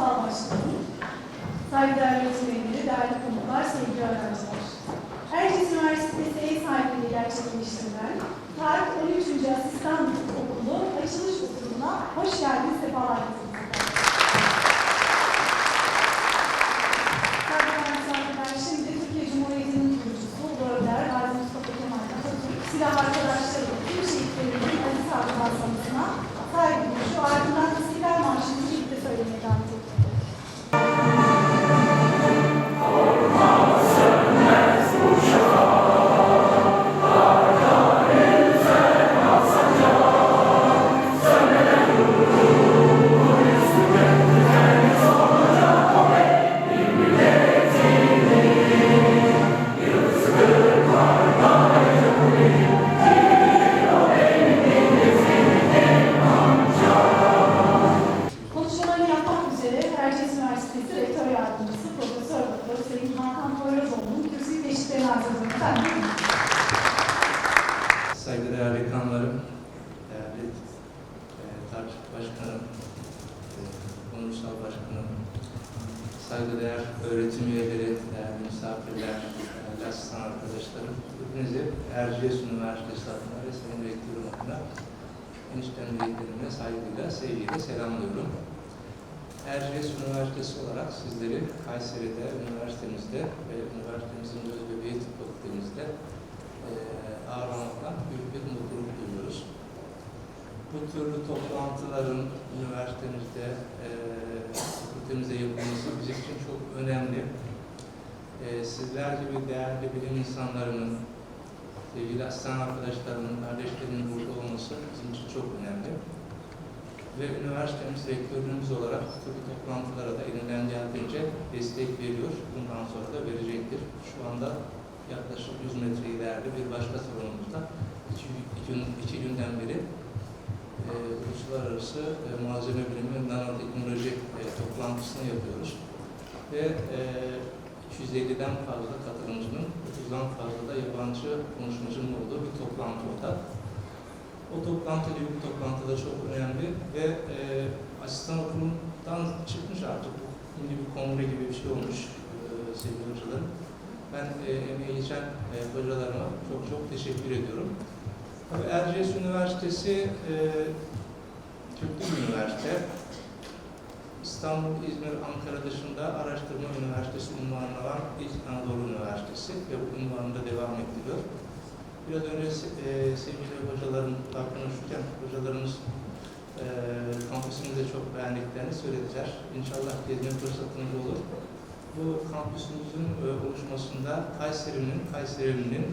ulusal başkanım, saygıdeğer öğretmenleri, değerli konuklar, sevgili öğrenciler. Erciyes Üniversitesi ev sahipliği gerçekleştirilen Tarih 13. Asistan Okulu açılış oturumuna hoş geldiniz, sefalar saygıdeğer öğretim üyeleri, değerli misafirler, asistan arkadaşlarım, hepinizi Erciyes Üniversitesi adına ve Sayın Rektörüm adına enişten büyüklerime saygıyla, sevgiyle selamlıyorum. Erciyes Üniversitesi olarak sizleri Kayseri'de, üniversitemizde ve üniversitemizin göz bebeği tıp fakültemizde eee ağırlamaktan büyük bir mutluluk duyuyoruz. Bu türlü toplantıların üniversitemizde, eee fakültemizde yapılması bizim için çok önemli. Eee sizler gibi değerli bilim insanlarının, sevgili asistan arkadaşlarımın, kardeşlerimin burada olması bizim için çok önemli. Ve üniversitemiz rektörlüğümüz olarak türlü toplantılara da elinden geldiğince destek veriyor. Bundan sonra da verecektir. Şu anda yaklaşık 100 metre ileride bir başka salonumuzda iki, iki, iki günden beri e, uluslararası e, malzeme bilimi nanoteknoloji e, toplantısını yapıyoruz. Ve e, 250'den fazla katılımcının, 30'dan fazla da yabancı konuşmacının olduğu bir toplantı o da. O toplantı gibi bir toplantı da çok önemli ve e, asistan okulundan çıkmış artık şimdi bir kongre gibi bir şey olmuş e, sevgili hocalarım. Ben e, emeği geçen e, hocalarıma çok çok teşekkür ediyorum. Erciyes Üniversitesi e, Türklü bir üniversite. İstanbul, İzmir, Ankara dışında araştırma üniversitesi unvanı alan İlk Anadolu Üniversitesi ve bu unvanı da devam ettiriyor. Biraz önce e, sevgili hocaların konuşurken hocalarımız e, kampüsümüzü de çok beğendiklerini söylediler. İnşallah gezme fırsatımız olur. Bu kampüsümüzün e, oluşmasında Kayseri'nin, Kayseri'nin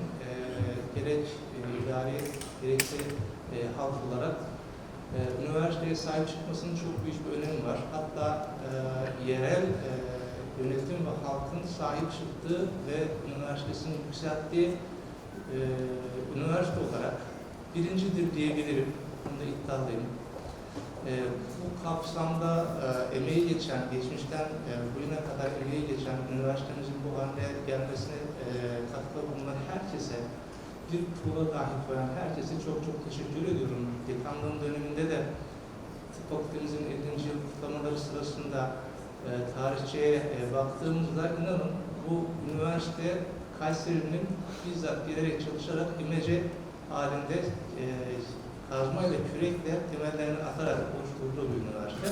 gerek e, idari gerekse e, halk olarak e, üniversiteye sahip çıkmasının çok büyük bir önemi var. Hatta e, yerel e, yönetim ve halkın sahip çıktığı ve üniversitesinin yükselttiği e, üniversite olarak birincidir diyebilirim. Bunda iddialıyım. E, bu kapsamda e, emeği geçen, geçmişten e, bugüne kadar emeği geçen üniversitemizin bu haline gelmesine e, katkı bulunan herkese, bir tuğla dahi koyan herkese çok çok teşekkür ediyorum. Dekanlığım döneminde de tıp fakültemizin 50. yıl kutlamaları sırasında e, tarihçeye e, baktığımızda inanın bu üniversite Kayseri'nin bizzat giderek çalışarak imece halinde e, kazmayla, kürekle temellerini atarak oluşturduğu bir üniversite.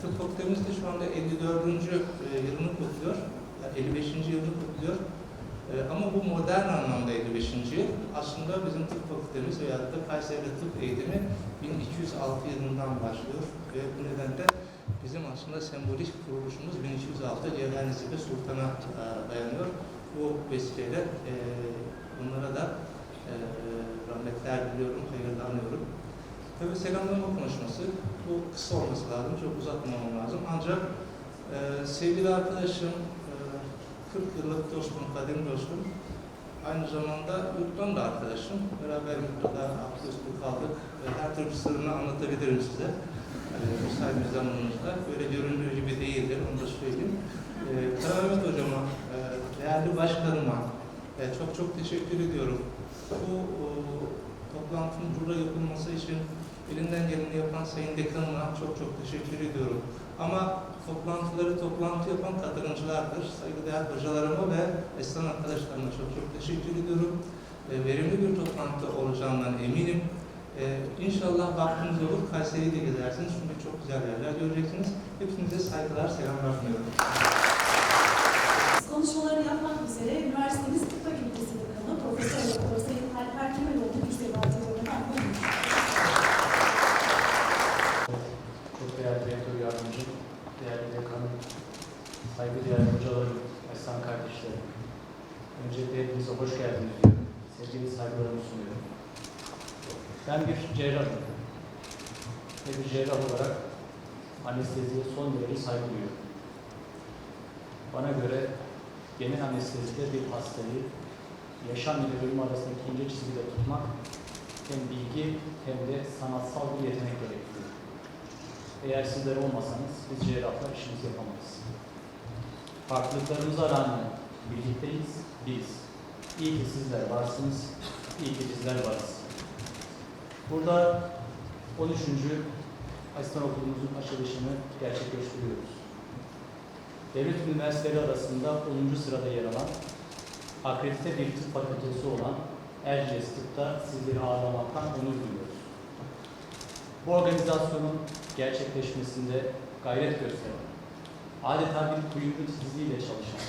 Tıp fakültemiz de şu anda 54. e, yılını kutluyor, yani 55. yılını kutluyor. E, ama bu modern anlamda 55. yıl. Aslında bizim tıp fakültemiz veya da Kayseri'de tıp eğitimi 1206 yılından başlıyor ve bu nedenle bizim aslında sembolik kuruluşumuz 1206 Cevher Nesibe Sultan'a e, dayanıyor. Bu vesileyle e, bunlara da e, rahmetler diliyorum, hayırlı anıyorum. Tabii selamlama konuşması, bu kısa olması lazım, çok uzatmamam lazım. Ancak e, sevgili arkadaşım, 40 yıllık dostum, kadim dostum, aynı zamanda yurttan da arkadaşım. Beraber yurtta üstü kaldık. E, her türlü sırrını anlatabilirim size. E, müsait bir zamanımızda. Böyle göründüğü gibi değildir, onu da söyleyeyim. E, Karamet Hocama, e, değerli başkanıma e, çok çok teşekkür ediyorum. Bu o, toplantının burada yapılması için elinden geleni yapan Sayın Dekanıma çok çok teşekkür ediyorum. Ama toplantıları toplantı yapan katılımcılardır. Saygıdeğer hocalarıma ve esnaf arkadaşlarıma çok çok teşekkür ediyorum. E, verimli bir toplantı olacağından eminim. E, inşallah vaktiniz olur. Kayseri'yi de gezersiniz çünkü çok güzel yerler göreceksiniz. Hepinize saygılar, selamlar sunuyorum. Konuşmalarını yapmak üzere üniversitemiz Tıp Fakültesi Dekanı Profesör Doktor Sayın Alper Kemeloğlu Yüksek Öğretim Efendim. Çok değerli rektör yardımcım, değerli dekanım, saygıdeğer hocalarım, Eslan kardeşlerim. Öncelikle hepinize hoş geldiniz diyorum. Sevgili saygılarımı sunuyorum. Ben bir cerrahım. Ve bir cerrah olarak anesteziye son derece saygı duyuyorum. Bana göre genel anestezide bir hastayı yaşam ile ölüm arasındaki ince çizgide tutmak hem bilgi hem de sanatsal bir yetenek gerektiriyor. Eğer sizler olmasanız biz cerrahlar işimizi yapamayız. Farklılıklarımıza rağmen birlikteyiz, biz. İyi ki sizler varsınız, iyi ki bizler varız. Burada 13. Asistan Okulumuzun açılışını gerçekleştiriyoruz. Devlet üniversiteleri arasında 10. sırada yer alan, akredite bir tıp fakültesi olan Erciyes Tıp'ta sizleri ağırlamaktan onur duyuyoruz. Bu organizasyonun gerçekleşmesinde gayret gösteren, adeta bir kuyumcu titiziyle çalışan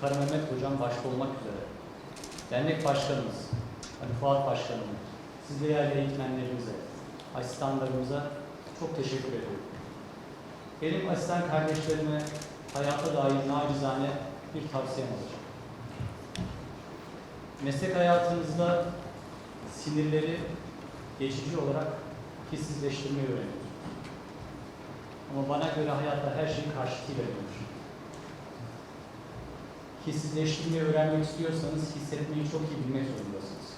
Kara Mehmet Hocam başta olmak üzere, dernek başkanımız, Ali Fuat Başkanım, siz değerli eğitmenlerimize, asistanlarımıza çok teşekkür ediyorum. Benim asistan kardeşlerime hayata dair nacizane bir tavsiyem olacak. Meslek hayatınızda sinirleri geçici olarak hissizleştirmeyi öğreniyoruz. Ama bana göre hayatta her şey karşıtıyla dönür. Hissizleştirmeyi öğrenmek istiyorsanız hissetmeyi çok iyi bilmek zorundasınız.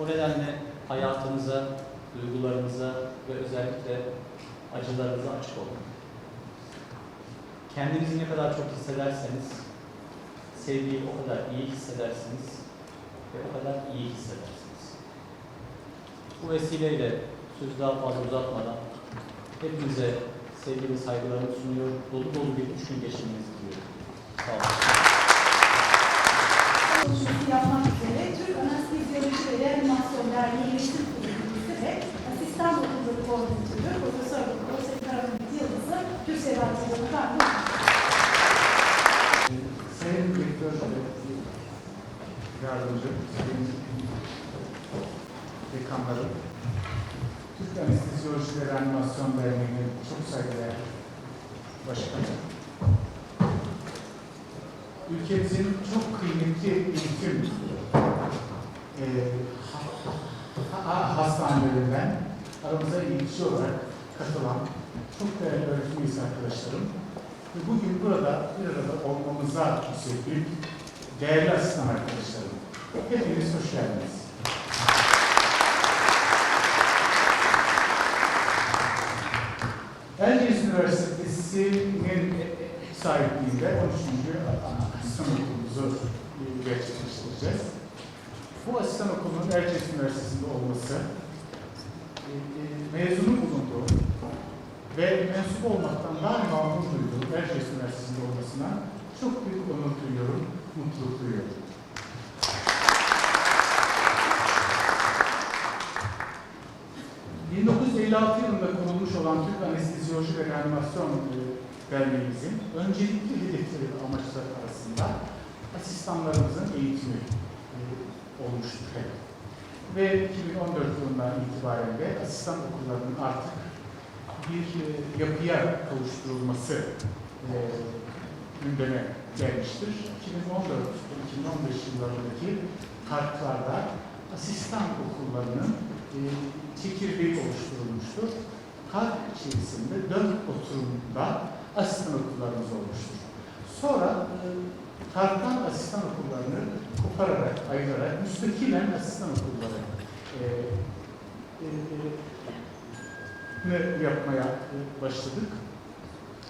O nedenle hayatınıza, duygularınıza ve özellikle acılarınıza açık olun. Kendinizi ne kadar çok hissederseniz, sevgiyi o kadar iyi hissedersiniz ve o kadar iyi hissedersiniz. Bu vesileyle sözü daha fazla uzatmadan hepinize sevgili saygılarımı sunuyor. Dolu dolu bir üç gün geçirmenizi diliyorum. Sağ olun. Yapmak üzere Türk Anesteziyoloji ve Reanimasyon Derneği Yönetim Kurulu'nun ve Asistan Okulları Koordinatörü Profesör Doktor Sayın Karamet Yıldız'ı Türksel Artı'nın efendim. Sayın Direktör Yardımcı, Sayın Dekanlarım, Türk Anesteziyoloji ve Reanimasyon Derneği'nin çok saygıdeğer başkanı, ülkemizin çok kıymetli eğitim e, hastanelerinden aramıza eğitici olarak katılan çok değerli öğretim arkadaşlarım, ve bugün burada bir arada olmamıza müsebbip değerli asistan arkadaşlarım. Hepiniz hoş geldiniz. Erciyes Üniversitesi'nin sahipliğinde 13. asistan okulumuzu gerçekleştireceğiz. Bu asistan okulunun Erciyes Üniversitesi'nde olması, e, e, mezunun bulunduğu ve mensup olmaktan daima onur duyduğum Erciyes Üniversitesi'nde olmasına çok büyük onur duyuyorum, mutluluk duyuyorum. ...1956 yılında kurulmuş olan Türk Anesteziyoloji ve Reanimasyon e, Derneğimizin öncelikli hedefleri amaçları arasında asistanlarımızın eğitimi e, olmuştur hep. Ve 2014 yılından itibaren de asistan okullarının artık bir e, yapıya kavuşturulması e, gündeme gelmiştir. 2014-2015 yıllarındaki kartlarda asistan okullarının e, çekirdeği oluşturulmuştur. Kart içerisinde dört oturumda asistan okullarımız olmuştur. Sonra e, karttan asistan okullarını kopararak, ayırarak müstakilen asistan okulları e, e, ne yapmaya başladık.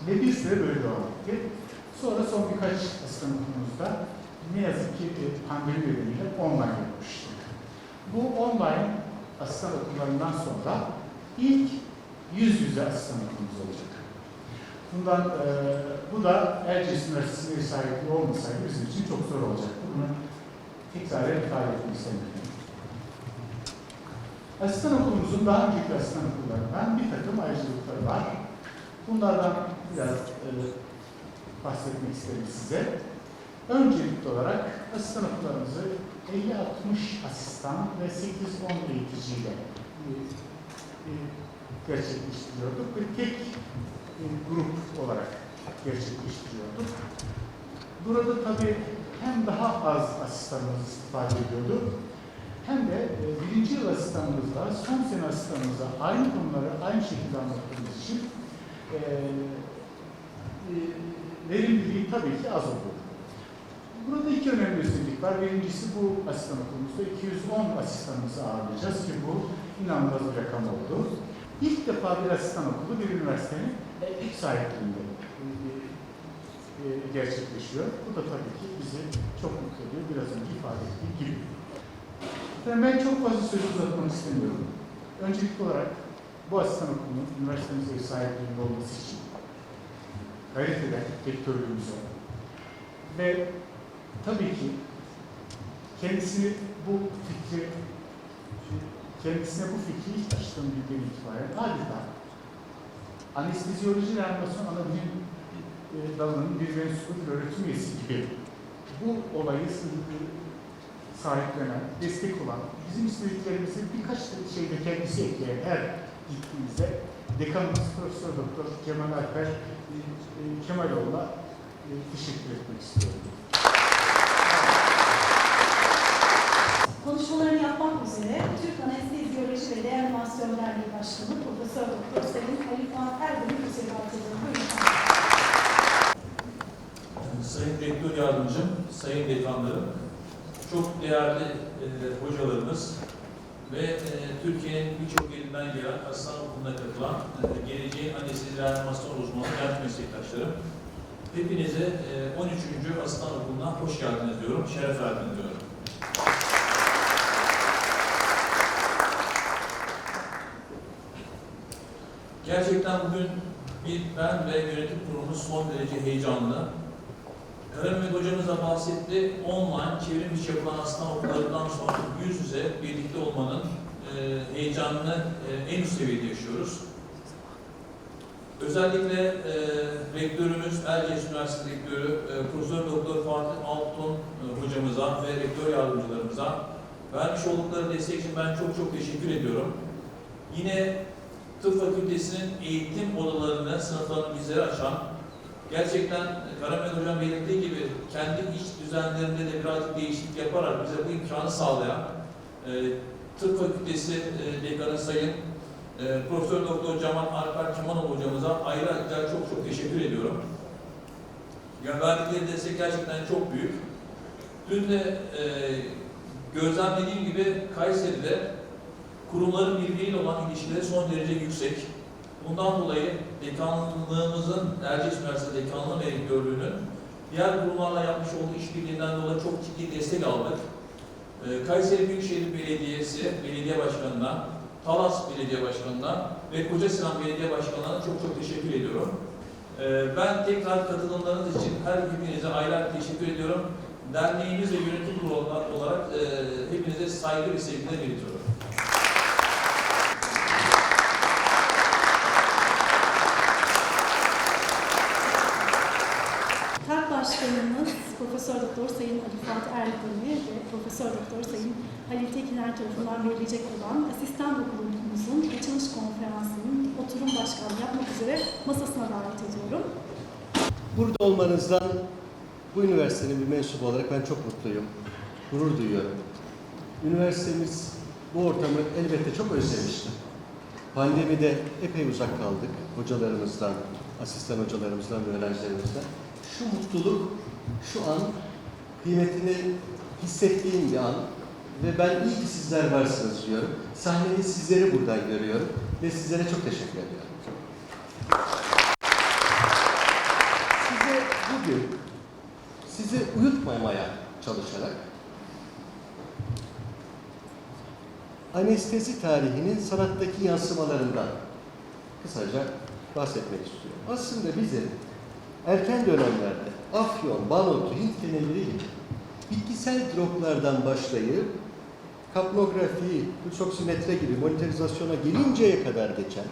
Ve bir süre böyle devam etti. Sonra son birkaç asistan okulumuzda ne yazık ki e, pandemi nedeniyle online yapmıştık. Bu online asistan okullarından sonra ilk yüz yüze asistan okulumuz olacak. Bundan e, bu da Erciyes Üniversitesi'nin sahipliği olmasaydı bizim için çok zor olacaktı. Bunu tekrar ifade etmek istemiyorum. Asistan okulumuzun daha önceki asistan okullarından bir takım ayrıcalıkları var. Bunlardan biraz e, bahsetmek isterim size. Öncelikli olarak asistan okullarımızı 50-60 asistan ve 8-10 eğiticiyle e, e, gerçekleştiriyorduk ve tek grup olarak gerçekleştiriyorduk. Burada tabii hem daha az asistanımız istifade ediyordu hem de e, birinci yıl asistanımızla son sene asistanımıza aynı konuları aynı şekilde anlattığımız için e, e, verimliliği tabii ki az oldu. Burada iki önemli özellik var. Birincisi bu asistan okulumuzda 210 asistanımızı ağırlayacağız ki bu inanılmaz bir rakam oldu. İlk defa bir asistan okulu bir üniversitenin e, ev sahipliğinde e, e, gerçekleşiyor. Bu da tabii ki bizi çok mutlu ediyor. Biraz önce ifade ettiğim gibi. Efendim ben çok fazla söz uzatmak istemiyorum. Öncelikli olarak bu asistan okulunun üniversitemizde ev sahipliğinde olması için gayret eden rektörlüğümüze ve tabii ki kendisini bu fikri kendisine bu fikri ilk açtığım günden itibaren adeta anestezyoloji reanimasyon ana bilim e, dalının bir mensubu öğretim üyesi gibi bu olayı sahiplenen, destek olan, bizim istediklerimizi birkaç şeyde kendisi ekleyen her gittiğimizde dekanımız Profesör Doktor Kemal Alper e, e, Kemaloğlu'na e, teşekkür etmek istiyorum. Konuşmalarını yapmak üzere Ve Reanimasyon Derneği Başkanı Profesör Doktor Sayın Halil Fuat Erdem'i müsaade ediyorum. Buyurun. Sayın Rektör Yardımcım, Sayın Dekanlarım, çok değerli e, hocalarımız ve e, Türkiye'nin birçok yerinden gelen aslan okuluna katılan e, geleceğin anestezi reanimasyon uzmanı genç meslektaşlarım. Hepinize e, 13. Aslan Okulu'na hoş geldiniz diyorum, şeref verdiniz diyorum. Gerçekten bugün bir ben ve yönetim kurulumuz son derece heyecanlı. Karamet hocamız da bahsetti. Online çevrim içi yapılan aslan okullarından sonra yüz yüze birlikte olmanın e, heyecanını e, en üst seviyede yaşıyoruz. Özellikle e, rektörümüz, Erciyes Üniversitesi Rektörü, e, Profesör Doktor Fatih Altun e, hocamıza ve rektör yardımcılarımıza vermiş oldukları destek için ben çok çok teşekkür ediyorum. Yine Tıp Fakültesi'nin eğitim odalarını, sınıflarını bizlere açan, gerçekten Karamet Hocam belirttiği gibi kendi iç düzenlerinde de birazcık değişiklik yaparak bize bu imkanı sağlayan e, Tıp Fakültesi e, Dekanı Sayın e, Profesör Doktor Cemal Alper Kemanoğlu hocamıza ayrıca çok çok teşekkür ediyorum. Yani verdikleri destek gerçekten çok büyük. Dün de e, gözlemlediğim gibi Kayseri'de kurumların birbiriyle olan ilişkileri son derece yüksek. Bundan dolayı dekanlığımızın, Erciyes Üniversitesi dekanlığı rektörlüğünün diğer kurumlarla yapmış olduğu işbirliğinden dolayı çok ciddi destek aldık. Ee, Kayseri Büyükşehir Belediyesi Belediye Başkanı'na, Talas Belediye Başkanı'na ve Koca Sinan Belediye Başkanı'na çok çok teşekkür ediyorum. Ee, ben tekrar katılımlarınız için her birinize ayrı teşekkür ediyorum. Derneğimiz ve yönetim kurulu olarak e, hepinize saygı ve sevgiler iletiyorum. Başkanımız Profesör Doktor Sayın Ali Fatih Erdem'i ve Profesör Doktor Sayın Halil Tekiner tarafından verilecek olan asistan okulumuzun açılış konferansının oturum başkanlığı yapmak üzere masasına davet ediyorum. Burada olmanızdan bu üniversitenin bir mensubu olarak ben çok mutluyum. Gurur duyuyorum. Üniversitemiz bu ortamı elbette çok özlemişti. Pandemide epey uzak kaldık hocalarımızdan, asistan hocalarımızdan ve öğrencilerimizden. Şu mutluluk, şu an kıymetini hissettiğim bir an ve ben iyi ki sizler varsınız diyorum. Sahneyi sizleri buradan görüyorum ve sizlere çok teşekkür ediyorum. Size bugün sizi uyutmamaya çalışarak anestezi tarihinin sanattaki yansımalarından kısaca bahsetmek istiyorum. Aslında bizim erken dönemlerde afyon, balotu, Hint gibi bitkisel droplardan başlayıp kapnografi, pulsoksimetre gibi monitorizasyona gelinceye kadar geçen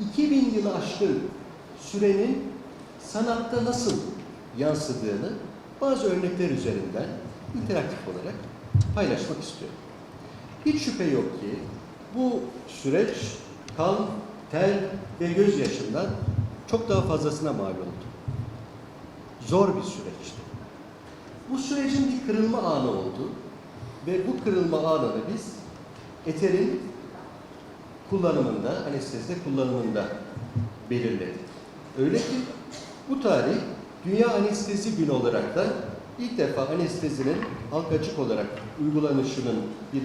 2000 yılı aşkın sürenin sanatta nasıl yansıdığını bazı örnekler üzerinden interaktif olarak paylaşmak istiyorum. Hiç şüphe yok ki bu süreç kan, ter ve gözyaşından çok daha fazlasına mal oldu. Zor bir süreçti. Bu sürecin bir kırılma anı oldu ve bu kırılma anını biz eterin kullanımında, anestezide kullanımında belirledik. Öyle ki bu tarih Dünya Anestezi Günü olarak da ilk defa anestezinin halk açık olarak uygulanışının bir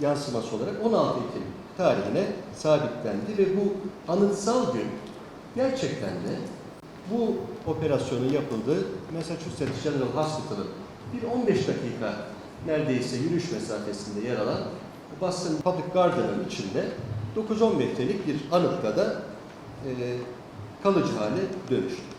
yansıması olarak 16 Ekim tarihine sabitlendi ve bu anıtsal gün gerçekten de bu operasyonun yapıldığı Massachusetts General Hospital'ın bir 15 dakika neredeyse yürüyüş mesafesinde yer alan Boston Public Garden'ın içinde 9-10 metrelik bir anıtta da e, kalıcı hale dönüştü.